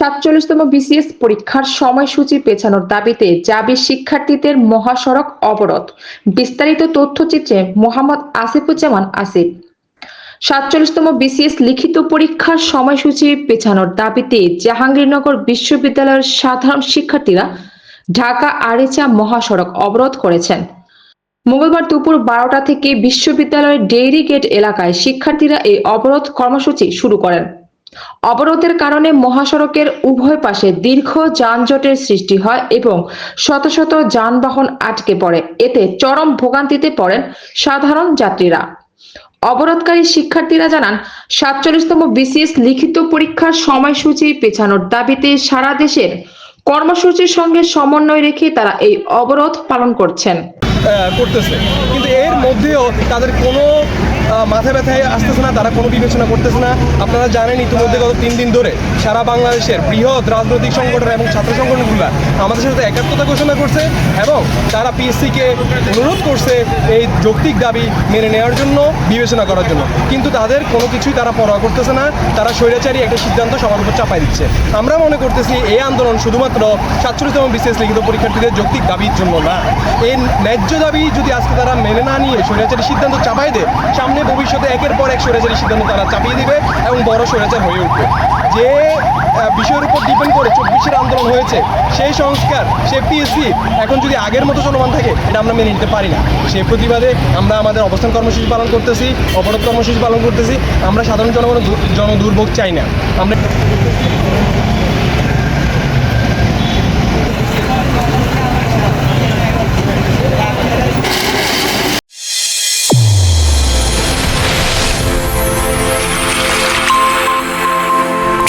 সাতচল্লিশতম বিসিএস পরীক্ষার সময়সূচি পেছানোর দাবিতে জাবি শিক্ষার্থীদের মহাসড়ক অবরোধ। বিস্তারিত তথ্যচিত্রে মোহাম্মদ আসিফুজ্জামান আসিফ। সাতচল্লিশতম বিসিএস লিখিত পরীক্ষার সময়সূচি পেছানোর দাবিতে জাহাঙ্গীরনগর বিশ্ববিদ্যালয়ের সাধারণ শিক্ষার্থীরা ঢাকা আরিচা মহাসড়ক অবরোধ করেছেন। মঙ্গলবার দুপুর বারোটা থেকে বিশ্ববিদ্যালয়ের ডেইরি গেট এলাকায় শিক্ষার্থীরা এই অবরোধ কর্মসূচি শুরু করেন। অবরোধের কারণে মহাসড়কের উভয় পাশে দীর্ঘ যানজটের সৃষ্টি হয় এবং শত শত যানবাহন আটকে পড়ে। এতে চরম ভোগান্তিতে পড়েন সাধারণ যাত্রীরা। অবরোধকারী শিক্ষার্থীরা জানান, সাতচল্লিশতম বিসিএস লিখিত পরীক্ষার সময়সূচি পেছানোর দাবিতে সারা দেশের কর্মসূচির সঙ্গে সমন্বয় রেখে তারা এই অবরোধ পালন করছেন। করতেছে। কিন্তু এর মধ্যেও তাদের কোনো মাথা ব্যথায় আসতেছে না, তারা কোনো বিবেচনা করতেছে না। আপনারা জানেন, ইতিমধ্যে গত তিন দিন ধরে সারা বাংলাদেশের বৃহৎ রাজনৈতিক সংগঠন এবং ছাত্র সংগঠনগুলো আমাদের সাথে একাত্মতা ঘোষণা করছে এবং তারা পিএসসিকে অনুরোধ করছে এই যৌক্তিক দাবি মেনে নেওয়ার জন্য, বিবেচনা করার জন্য। কিন্তু তাদের কোনো কিছুই তারা পরোয়া করতেছে না, তারা স্বৈরাচারী একটা সিদ্ধান্ত সবার উপর চাপাই দিচ্ছে। আমরা মনে করতেছি এই আন্দোলন শুধুমাত্র সাতচল্লিশতম বিশেষ লিখিত পরীক্ষার্থীদের যৌক্তিক দাবির জন্য না। এই ন্যায্য দাবি যদি আজকে তারা মেনে না নিয়ে স্বৈরাচারী সিদ্ধান্ত চাপাই দেয় এক স্বৈরাচারী সিদ্ধান্ত তারা চাপিয়ে দিবে এবং বড় স্বৈরাচার হয়ে উঠবে। যে বিষয়ের উপর ডিপেন্ড করে চব্বিশের আন্দোলন হয়েছে, সেই সংস্কার, সে পিএসসি এখন যদি আগের মতো চলমান থাকে, এটা আমরা মেনে নিতে পারি না। সেই প্রতিবাদে আমরা আমাদের অবস্থান কর্মসূচি পালন করতেছি, অবরোধ কর্মসূচি পালন করতেছি, আমরা সাধারণ জনগণের দু- জনদুর্ভোগ চাই না। আমরা